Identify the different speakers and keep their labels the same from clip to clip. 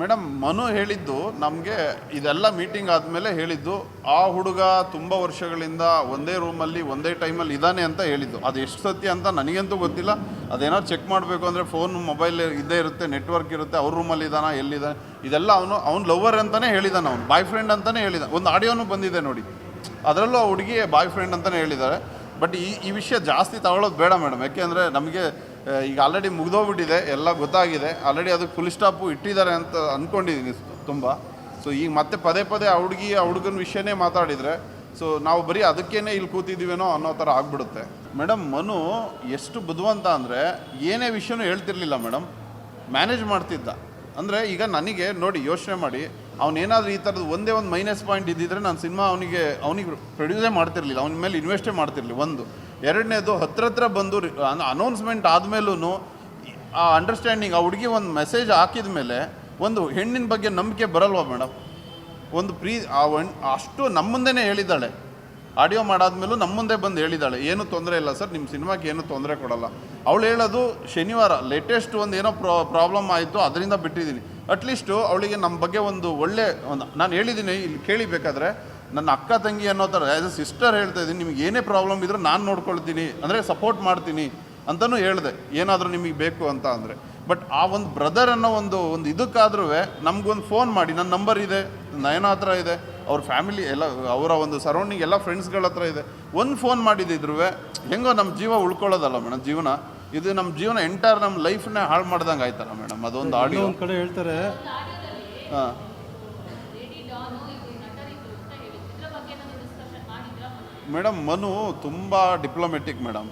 Speaker 1: Madam, Manu ಹೇಳಿದ್ದು ನಮಗೆ ಇದೆಲ್ಲ ಮೀಟಿಂಗ್ ಆದಮೇಲೆ ಹೇಳಿದ್ದು, ಆ ಹುಡುಗ ತುಂಬ ವರ್ಷಗಳಿಂದ ಒಂದೇ ರೂಮಲ್ಲಿ, ಒಂದೇ ಟೈಮಲ್ಲಿ ಇದ್ದಾನೆ ಅಂತ ಹೇಳಿದ್ದು. ಅದು ಎಷ್ಟು ಸತ್ಯ ಅಂತ ನನಗಂತೂ ಗೊತ್ತಿಲ್ಲ. ಅದೇನೋ ಚೆಕ್ ಮಾಡಬೇಕು ಅಂದರೆ ಫೋನ್ ಮೊಬೈಲ್ ಇದ್ದೇ ಇರುತ್ತೆ, ನೆಟ್ವರ್ಕ್ ಇರುತ್ತೆ, ಅವ್ರ ರೂಮಲ್ಲಿ ಇದ್ದಾನ, ಎಲ್ಲಿದ್ದಾನೆ? ಇದೆಲ್ಲ ಅವನು, ಅವ್ನು ಲವರ್ ಅಂತಲೇ ಹೇಳಿದ್ದಾನೆ ಅವ್ನು. ಬಾಯ್ ಫ್ರೆಂಡ್ ಅಂತಲೇ ಹೇಳಿದ ಒಂದು ಆಡಿಯೋನು ಬಂದಿದೆ ನೋಡಿ. ಅದರಲ್ಲೂ ಆ ಹುಡುಗಿ ಬಾಯ್ ಫ್ರೆಂಡ್ ಅಂತಲೇ ಹೇಳಿದ್ದಾರೆ. ಬಟ್ ಈ ಈ ವಿಷಯ ಜಾಸ್ತಿ ತಗೊಳ್ಳೋದು ಬೇಡ ಮೇಡಮ್. ಯಾಕೆಂದರೆ ನಮಗೆ ಈಗ ಆಲ್ರೆಡಿ ಮುಗಿದೋಗ್ಬಿಟ್ಟಿದೆ, ಎಲ್ಲ ಗೊತ್ತಾಗಿದೆ. ಆಲ್ರೆಡಿ ಅದಕ್ಕೆ ಫುಲ್ ಸ್ಟಾಪು ಇಟ್ಟಿದ್ದಾರೆ ಅಂತ ಅಂದ್ಕೊಂಡಿದ್ದೀನಿ ತುಂಬ. ಸೊ ಈಗ ಮತ್ತೆ ಪದೇ ಪದೇ ಆ ಹುಡುಗಿ, ಆ ಹುಡುಗನ ವಿಷಯನೇ ಮಾತಾಡಿದರೆ ಸೊ ನಾವು ಬರೀ ಅದಕ್ಕೇನೆ ಇಲ್ಲಿ ಕೂತಿದ್ದೀವೇನೋ ಅನ್ನೋ ಥರ ಆಗ್ಬಿಡುತ್ತೆ. ಮೇಡಮ್ ಮನು ಎಷ್ಟು ಬುದ್ಧಿವಂತ ಅಂದರೆ ಏನೇ ವಿಷಯನೂ ಹೇಳ್ತಿರ್ಲಿಲ್ಲ ಮೇಡಮ್ ಮ್ಯಾನೇಜ್ ಮಾಡ್ತಿದ್ದ. ಅಂದರೆ ಈಗ ನನಗೆ ನೋಡಿ ಯೋಚನೆ ಮಾಡಿ, ಅವನೇನಾದರೂ ಈ ಥರದ್ದು ಒಂದೇ ಒಂದು ಮೈನಸ್ ಪಾಯಿಂಟ್ ಇದ್ದಿದ್ರೆ ನಾನು ಸಿನಿಮಾ ಅವನಿಗೆ ಅವನಿಗೆ ಪ್ರೊಡ್ಯೂಸೇ ಮಾಡ್ತಿರ್ಲಿಲ್ಲ. ಅವನ ಮೇಲೆ ಇನ್ವೆಸ್ಟೇ ಮಾಡ್ತಿರ್ಲಿಲ್ಲ ಒಂದು. ಎರಡನೇದು ಹತ್ರ ಹತ್ರ ಬಂದು ಅನೌನ್ಸ್ಮೆಂಟ್ ಆದಮೇಲೂ ಆ ಅಂಡರ್ಸ್ಟ್ಯಾಂಡಿಂಗ್ ಆ ಹುಡುಗಿ ಒಂದು ಮೆಸೇಜ್ ಹಾಕಿದ ಮೇಲೆ ಒಂದು ಹೆಣ್ಣಿನ ಬಗ್ಗೆ ನಂಬಿಕೆ ಬರಲ್ವಾ ಮೇಡಮ್ ಒಂದು ಪ್ರೀ ಆ ಅಷ್ಟು ನಮ್ಮ ಮುಂದೆನೇ ಹೇಳಿದ್ದಾಳೆ. ಆಡಿಯೋ ಮಾಡಾದ್ಮೇಲೂ ನಮ್ಮ ಮುಂದೆ ಬಂದು ಹೇಳಿದ್ದಾಳೆ. ಏನು ತೊಂದರೆ ಇಲ್ಲ ಸರ್ ನಿಮ್ಮ ಸಿನಿಮಾಗೆ ಏನು ತೊಂದರೆ ಕೊಡಲ್ಲ. ಅವಳು ಹೇಳೋದು ಶನಿವಾರ ಲೇಟೆಸ್ಟ್ ಒಂದು ಏನೋ ಪ್ರಾ ಪ್ರಾಬ್ಲಮ್ ಆಯಿತು, ಅದರಿಂದ ಬಿಟ್ಟಿದ್ದೀನಿ. ಅಟ್ಲೀಸ್ಟು ಅವಳಿಗೆ ನಮ್ಮ ಬಗ್ಗೆ ಒಂದು ಒಳ್ಳೆ ಒಂದು ನಾನು ಹೇಳಿದ್ದೀನಿ, ಇಲ್ಲಿ ಕೇಳಿಬೇಕಾದ್ರೆ ನನ್ನ ಅಕ್ಕ ತಂಗಿ ಅನ್ನೋ ಥರ ಆ್ಯಸ್ ಅ ಸಿಸ್ಟರ್ ಹೇಳ್ತಾ ಇದ್ದೀನಿ ನಿಮ್ಗೆ ಏನೇ ಪ್ರಾಬ್ಲಮ್ ಇದ್ರೂ ನಾನು ನೋಡ್ಕೊಳ್ತೀನಿ ಅಂದರೆ ಸಪೋರ್ಟ್ ಮಾಡ್ತೀನಿ ಅಂತಲೂ ಹೇಳಿದೆ. ಏನಾದರೂ ನಿಮಗೆ ಬೇಕು ಅಂತ ಅಂದರೆ. ಬಟ್ ಆ ಒಂದು ಬ್ರದರ್ ಅನ್ನೋ ಒಂದು ಒಂದು ಇದಕ್ಕಾದ್ರೂ ನಮಗೊಂದು ಫೋನ್ ಮಾಡಿ ನನ್ನ ನಂಬರ್ ಇದೆ ನಯನ ಹತ್ರ ಇದೆ ಅವ್ರ ಫ್ಯಾಮಿಲಿ ಎಲ್ಲ ಅವರ ಒಂದು ಸರೌಂಡಿಂಗ್ ಎಲ್ಲ ಫ್ರೆಂಡ್ಸ್ಗಳ ಹತ್ರ ಇದೆ. ಒಂದು ಫೋನ್ ಮಾಡಿದಿದ್ರು ಹೆಂಗೋ ನಮ್ಮ ಜೀವ ಉಳ್ಕೊಳ್ಳೋದಲ್ಲ ಮೇಡಮ್ ಜೀವನ. ಇದು ನಮ್ಮ ಜೀವನ ಎಂಟೈರ್ ನಮ್ಮ ಲೈಫ್ನೇ ಹಾಳು ಮಾಡ್ದಂಗೆ ಆಯ್ತಲ್ಲ ಮೇಡಮ್ ಅದೊಂದು ಆಡಿಯೋ
Speaker 2: ಒಂದು ಕಡೆ ಹೇಳ್ತಾರೆ
Speaker 1: ಹಾಂ. ಮೇಡಮ್, ಮನು ತುಂಬ ಡಿಪ್ಲೊಮೆಟಿಕ್ ಮೇಡಮ್.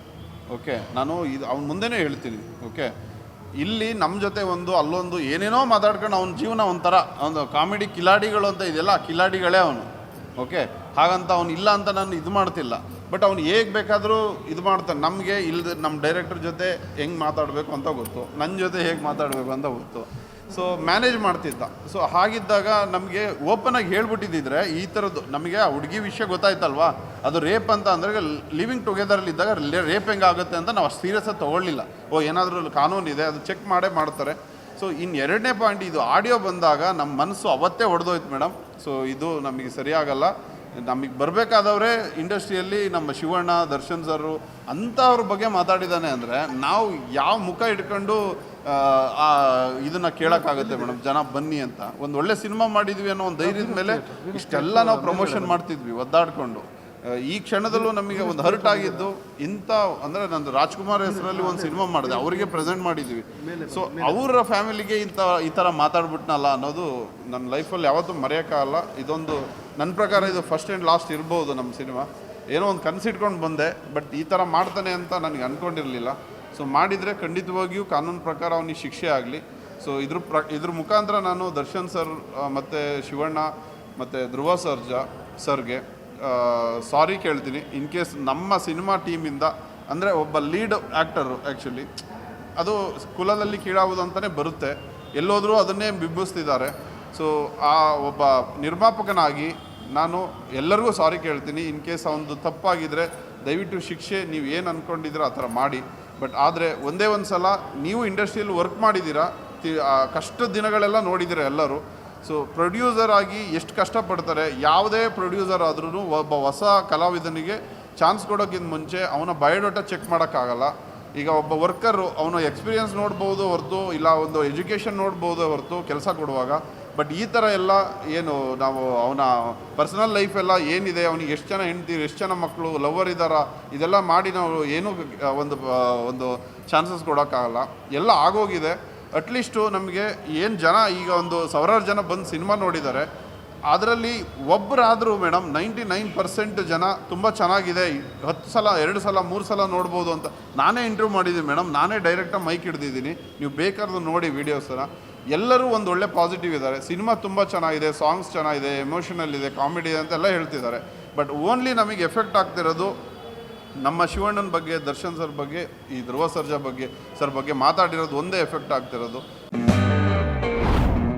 Speaker 1: ಓಕೆ ನಾನು ಇದು ಅವ್ನ ಮುಂದೆನೇ ಹೇಳ್ತೀನಿ. ಓಕೆ ಇಲ್ಲಿ ನಮ್ಮ ಜೊತೆ ಒಂದು, ಅಲ್ಲೊಂದು ಏನೇನೋ ಮಾತಾಡ್ಕೊಂಡು ಅವ್ನ ಜೀವನ ಒಂಥರ, ಒಂದು ಕಾಮಿಡಿ ಕಿಲಾಡಿಗಳು ಅಂತ ಇದೆಯಲ್ಲ ಕಿಲಾಡಿಗಳೇ ಅವನು. ಓಕೆ ಹಾಗಂತ ಅವ್ನು ಇಲ್ಲ ಅಂತ ನಾನು ಇದು ಮಾಡ್ತಿಲ್ಲ. ಬಟ್ ಅವ್ನು ಹೇಗೆ ಬೇಕಾದರೂ ಇದು ಮಾಡ್ತಾನೆ. ನಮಗೆ ಇಲ್ದ ನಮ್ಮ ಡೈರೆಕ್ಟರ್ ಜೊತೆ ಹೆಂಗೆ ಮಾತಾಡಬೇಕು ಅಂತ ಗೊತ್ತು. ನನ್ನ ಜೊತೆ ಹೇಗೆ ಮಾತಾಡಬೇಕು ಅಂತ ಗೊತ್ತು. ಸೊ ಮ್ಯಾನೇಜ್ ಮಾಡ್ತಿದ್ದ. ಸೊ ಹಾಗಿದ್ದಾಗ ನಮಗೆ ಓಪನ್ ಆಗಿ ಹೇಳ್ಬಿಟ್ಟಿದ್ದಿದ್ರೆ, ಈ ಥರದ್ದು ನಮಗೆ ಆ ಹುಡುಗಿ ವಿಷಯ ಗೊತ್ತಾಯ್ತಲ್ವಾ? ಅದು ರೇಪ್ ಅಂತ ಅಂದರೆ ಲಿವಿಂಗ್ ಟುಗೆದರಲ್ಲಿದ್ದಾಗ ರೇಪ್ ಹೆಂಗೆ ಆಗುತ್ತೆ ಅಂತ ನಾವು ಸೀರಿಯಸ್ ತೊಗೊಳ್ಳಿಲ್ಲ. ಓ, ಏನಾದರೂ ಕಾನೂನು ಇದೆ, ಅದು ಚೆಕ್ ಮಾಡೇ ಮಾಡ್ತಾರೆ. ಸೊ ಇನ್ನು ಎರಡನೇ ಪಾಯಿಂಟ್ ಇದು ಆಡಿಯೋ ಬಂದಾಗ ನಮ್ಮ ಮನಸ್ಸು ಅವತ್ತೇ ಹೊಡೆದೋಯ್ತು ಮೇಡಮ್ ಸೊ ಇದು ನಮಗೆ ಸರಿಯಾಗಲ್ಲ. ನಮಗೆ ಬರಬೇಕಾದವರೇ ಇಂಡಸ್ಟ್ರಿಯಲ್ಲಿ ನಮ್ಮ ಶಿವಣ್ಣ, ದರ್ಶನ್ ಸರು ಅಂಥವ್ರ ಬಗ್ಗೆ ಮಾತಾಡಿದ್ದಾನೆ ಅಂದರೆ ನಾವು ಯಾವ ಮುಖ ಇಟ್ಕೊಂಡು ಇದನ್ನ ಕೇಳೋಕ್ಕಾಗುತ್ತೆ ಮೇಡಮ್. ಜನ ಬನ್ನಿ ಅಂತ. ಒಂದು ಒಳ್ಳೆ ಸಿನಿಮಾ ಮಾಡಿದ್ವಿ ಅನ್ನೋ ಒಂದು ಧೈರ್ಯದ ಮೇಲೆ ಇಷ್ಟೆಲ್ಲ ನಾವು ಪ್ರಮೋಷನ್ ಮಾಡ್ತಿದ್ವಿ, ಒದ್ದಾಡ್ಕೊಂಡು. ಈ ಕ್ಷಣದಲ್ಲೂ ನಮಗೆ ಒಂದು ಹರ್ಟ್ ಆಗಿದ್ದು ಇಂಥ, ಅಂದರೆ ನಂದು ರಾಜ್ಕುಮಾರ್ ಹೆಸರಲ್ಲಿ ಒಂದು ಸಿನಿಮಾ ಮಾಡಿದೆ, ಅವರಿಗೆ ಪ್ರೆಸೆಂಟ್ ಮಾಡಿದ್ವಿ. ಸೊ ಅವರ ಫ್ಯಾಮಿಲಿಗೆ ಇಂಥ, ಈ ಥರ ಮಾತಾಡ್ಬಿಟ್ನಲ್ಲ ಅನ್ನೋದು ನನ್ನ ಲೈಫಲ್ಲಿ ಯಾವತ್ತೂ ಮರೆಯೋಕ್ಕಾಗಲ್ಲ ಇದೊಂದು ನನ್ನ ಪ್ರಕಾರ ಇದು ಫಸ್ಟ್ ಆ್ಯಂಡ್ ಲಾಸ್ಟ್ ಇರ್ಬೋದು ನಮ್ಮ ಸಿನಿಮಾ. ಏನೋ ಒಂದು ಕನಸಿಟ್ಕೊಂಡು ಬಂದೆ ಬಟ್ ಈ ಥರ ಮಾಡ್ತಾನೆ ಅಂತ ನನಗೆ ಅಂದ್ಕೊಂಡಿರಲಿಲ್ಲ ಸೊ ಮಾಡಿದರೆ ಖಂಡಿತವಾಗಿಯೂ ಕಾನೂನು ಪ್ರಕಾರ ಅವನಿಗೆ ಶಿಕ್ಷೆ ಆಗಲಿ. ಸೊ ಇದ್ರ ಪ್ರ, ಇದ್ರ ಮುಖಾಂತರ ನಾನು ದರ್ಶನ್ ಸರ್ ಮತ್ತು ಶಿವಣ್ಣ, ಮತ್ತು ಧ್ರುವ ಸರ್ಜ ಸರ್ಗೆ ಸಾರಿ ಕೇಳ್ತೀನಿ. ಇನ್ ಕೇಸ್ ನಮ್ಮ ಸಿನಿಮಾ ಟೀಮಿಂದ, ಅಂದರೆ ಒಬ್ಬ ಲೀಡ್ ಆ್ಯಕ್ಟರು ಆ್ಯಕ್ಚುಲಿ ಅದು ಕುಲದಲ್ಲಿ ಕೀಳಾಗುವುದು ಅಂತಲೇ ಬರುತ್ತೆ. ಎಲ್ಲೋದ್ರೂ ಅದನ್ನೇ ಬಿಂಬಿಸ್ತಿದ್ದಾರೆ. ಸೊ ಆ ಒಬ್ಬ ನಿರ್ಮಾಪಕನಾಗಿ ನಾನು ಎಲ್ಲರಿಗೂ ಸಾರಿ ಕೇಳ್ತೀನಿ. ಇನ್ ಕೇಸ್ ಅವನದು ತಪ್ಪಾಗಿದ್ದರೆ ದಯವಿಟ್ಟು ಶಿಕ್ಷೆ ನೀವು ಏನು ಅಂದ್ಕೊಂಡಿದ್ರೆ ಆ ಥರ ಮಾಡಿ. ಬಟ್ ಆದರೆ ಒಂದೇ ಒಂದು ಸಲ ನೀವು ಇಂಡಸ್ಟ್ರಿಯಲ್ಲಿ ವರ್ಕ್ ಮಾಡಿದ್ದೀರಾ ಕಷ್ಟದ ದಿನಗಳೆಲ್ಲ ನೋಡಿದ್ದೀರ ಎಲ್ಲರೂ? ಸೊ ಪ್ರೊಡ್ಯೂಸರ್ ಆಗಿ ಎಷ್ಟು ಕಷ್ಟಪಡ್ತಾರೆ, ಯಾವುದೇ ಪ್ರೊಡ್ಯೂಸರ್ ಆದ್ರೂ ಒಬ್ಬ ಹೊಸ ಕಲಾವಿದನಿಗೆ ಚಾನ್ಸ್ ಕೊಡೋಕ್ಕಿಂತ ಮುಂಚೆ ಅವನ ಬಯೋಡಾಟಾ ಚೆಕ್ ಮಾಡೋಕ್ಕಾಗಲ್ಲ. ಈಗ ಒಬ್ಬ ವರ್ಕರು ಅವನ ಎಕ್ಸ್ಪೀರಿಯನ್ಸ್ ನೋಡ್ಬೋದು ಹೊರತು, ಇಲ್ಲ ಒಂದು ಎಜುಕೇಷನ್ ನೋಡ್ಬೋದು ಹೊರತು ಕೆಲಸ ಕೊಡುವಾಗ. ಬಟ್ ಈ ಥರ ಎಲ್ಲ ಏನು ನಾವು ಅವನ ಪರ್ಸನಲ್ ಲೈಫ್ ಎಲ್ಲ ಏನಿದೆ, ಅವನಿಗೆ ಎಷ್ಟು ಜನ ಹೆಂಡ್ತೀರಿ, ಎಷ್ಟು ಜನ ಮಕ್ಕಳು ಲವರ್ ಇದ್ದಾರಾ ಇದೆಲ್ಲ ಮಾಡಿ ನಾವು ಏನೂ ಒಂದು ಒಂದು ಚಾನ್ಸಸ್ ಕೊಡೋಕ್ಕಾಗಲ್ಲ. ಎಲ್ಲ ಆಗೋಗಿದೆ. ಅಟ್ಲೀಸ್ಟು ನಮಗೆ ಏನು ಜನ ಈಗ ಒಂದು ಸಾವಿರಾರು ಜನ ಬಂದು ಸಿನಿಮಾ ನೋಡಿದ್ದಾರೆ ಅದರಲ್ಲಿ ಒಬ್ಬರಾದರೂ ಮೇಡಮ್ ನೈಂಟಿ ನೈನ್ ಪರ್ಸೆಂಟ್ ಜನ ತುಂಬ ಚೆನ್ನಾಗಿದೆ. ಹತ್ತು ಸಲ, ಎರಡು ಸಲ, ಮೂರು ಸಲ ನೋಡ್ಬೋದು ಅಂತ ನಾನೇ ಇಂಟರ್ವ್ಯೂ ಮಾಡಿದ್ದೀನಿ ಮೇಡಮ್ ನಾನೇ ಡೈರೆಕ್ಟಾಗಿ ಮೈಕ್ ಹಿಡ್ದಿದ್ದೀನಿ. ನೀವು ಬೇಕಾದ್ರೂ ನೋಡಿ ವೀಡಿಯೋಸನ್ನ ಎಲ್ಲರೂ ಒಂದು ಒಳ್ಳೆ ಪಾಸಿಟಿವ್ ಇದ್ದಾರೆ. ಸಿನಿಮಾ ತುಂಬ ಚೆನ್ನಾಗಿದೆ ಸಾಂಗ್ಸ್ ಚೆನ್ನಾಗಿದೆ ಎಮೋಷನಲ್ ಇದೆ ಕಾಮಿಡಿ ಅಂತೆಲ್ಲ ಹೇಳ್ತಿದ್ದಾರೆ. ಬಟ್ ಓನ್ಲಿ ನಮಗೆ ಎಫೆಕ್ಟ್ ಆಗ್ತಿರೋದು ನಮ್ಮ ಶಿವಣ್ಣನ ಬಗ್ಗೆ, ದರ್ಶನ್ ಸರ್ ಬಗ್ಗೆ, ಈ ಧ್ರುವ ಸರ್ಜಾ ಬಗ್ಗೆ, ಸರ್ ಬಗ್ಗೆ ಮಾತಾಡಿರೋದು ಒಂದೇ ಎಫೆಕ್ಟ್ ಆಗ್ತಿರೋದು.